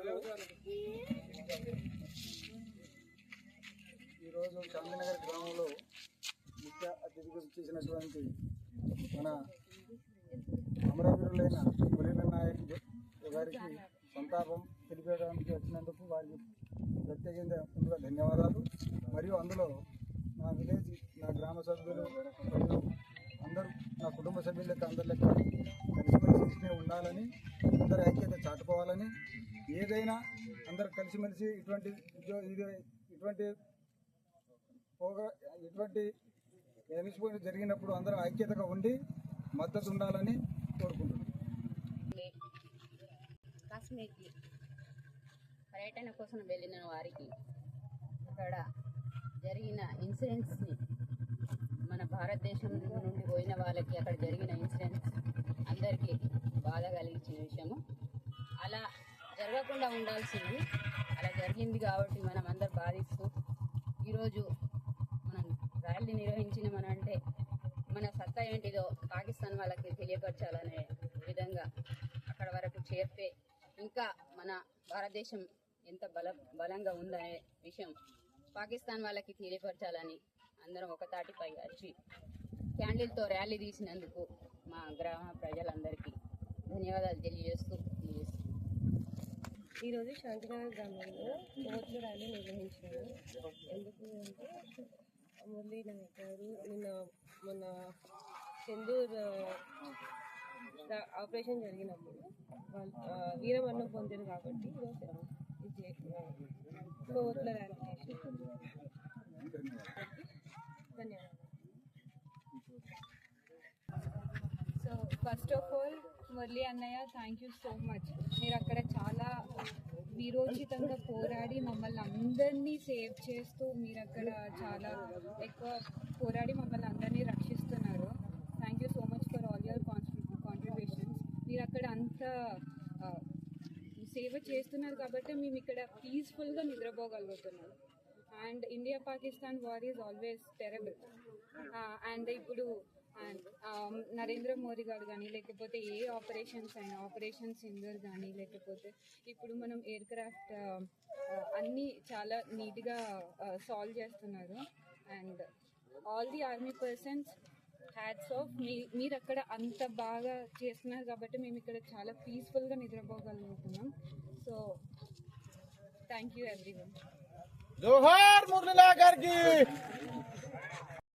ఈరోజు గాంధీనగర్ గ్రామంలో ముఖ్య అతిథిగా చేసినటువంటి మన అమరవీరులైన మురళీ నాయక్ గారికి సంతాపం తెలిపేయడానికి వచ్చినందుకు వారికి ప్రత్యేకంగా ముందుగా ధన్యవాదాలు. మరియు అందులో నా విలేజ్ నా గ్రామ సభ్యులు అందరూ నా కుటుంబ సభ్యుల లెక్క అందరి లెక్క కలిసిమెలిసి ఉండాలని అందరి ఐక్యత చాటుకోవాలని ఏదైనా అందరు కలిసిమెలిసి ఇటువంటి ఇది ఇటువంటి పోగా ఇటువంటి ఎనిసిపోయి జరిగినప్పుడు అందరూ ఐక్యతగా ఉండి మద్దతు ఉండాలని కోరుకుంటున్నాను కాశ్మీర్కి పర్యటన కోసం వెళ్ళిన వారికి అక్కడ జరిగిన ఇన్సూరెన్స్ని మన భారతదేశం నుండి పోయిన వాళ్ళకి అక్కడ జరిగిన ఇన్సిడెంట్స్ అందరికీ బాధ కలిగించిన విషయము. అలా జరగకుండా ఉండాల్సింది. అలా జరిగింది కాబట్టి మనం అందరు బాధిస్తూ ఈరోజు మనం ర్యాలీ నిర్వహించిన మన అంటే మన సత్తా ఏంటిదో పాకిస్తాన్ వాళ్ళకి తెలియపరచాలనే విధంగా అక్కడ వరకు చేరితే ఇంకా మన భారతదేశం ఎంత బల బలంగా ఉందనే విషయం పాకిస్తాన్ వాళ్ళకి తెలియపరచాలని అందరం ఒక తాటిపై వచ్చి క్యాండిల్తో ర్యాలీ తీసినందుకు మా గ్రామ ప్రజలందరికీ ధన్యవాదాలు తెలియజేస్తూ ఈరోజు శాంతినగర్ గ్రామంలో ఓట్ల ర్యాలీ నిర్వహించారు. ఎందుకు అంటే మురళీ నాయక్ గారు నిన్న మన సింధూర్ ఆపరేషన్ జరిగినప్పుడు వాళ్ళు వీరమరణం పొందారు కాబట్టి ఈరోజు ఓట్ల ర్యాలీ చేసి ధన్యవాదాలు. So first of all Murali అన్నయ్య థ్యాంక్ యూ సో మచ్ మీరు అక్కడ చాలా వీరోచితంగా పోరాడి మమ్మల్ని అందరినీ సేవ్ చేస్తూ మీరు అక్కడ చాలా ఎక్కువ పోరాడి మమ్మల్ని అందరినీ రక్షిస్తున్నారు. Thank you so much for all your contributions మీరు అక్కడ అంత సేవ చేస్తున్నారు కాబట్టి మేము ఇక్కడ పీస్ఫుల్గా నిద్రపోగలుగుతున్నాం. And India Pakistan war is always terrible and ఇప్పుడు అండ్ నరేంద్ర మోదీ గారు కానీ లేకపోతే ఏ ఆపరేషన్స్ అయినా ఆపరేషన్ సింగర్ కానీ లేకపోతే ఇప్పుడు మనం ఎయిర్ క్రాఫ్ట్ అన్నీ చాలా నీట్గా సాల్వ్ చేస్తున్నారు. And all the army persons hats off మీ మీరు అక్కడ అంత బాగా చేస్తున్నారు కాబట్టి మేము ఇక్కడ చాలా పీస్ఫుల్గా నిద్రపోగలుగుతున్నాం. So thank you everyone. జోహార్ గారికి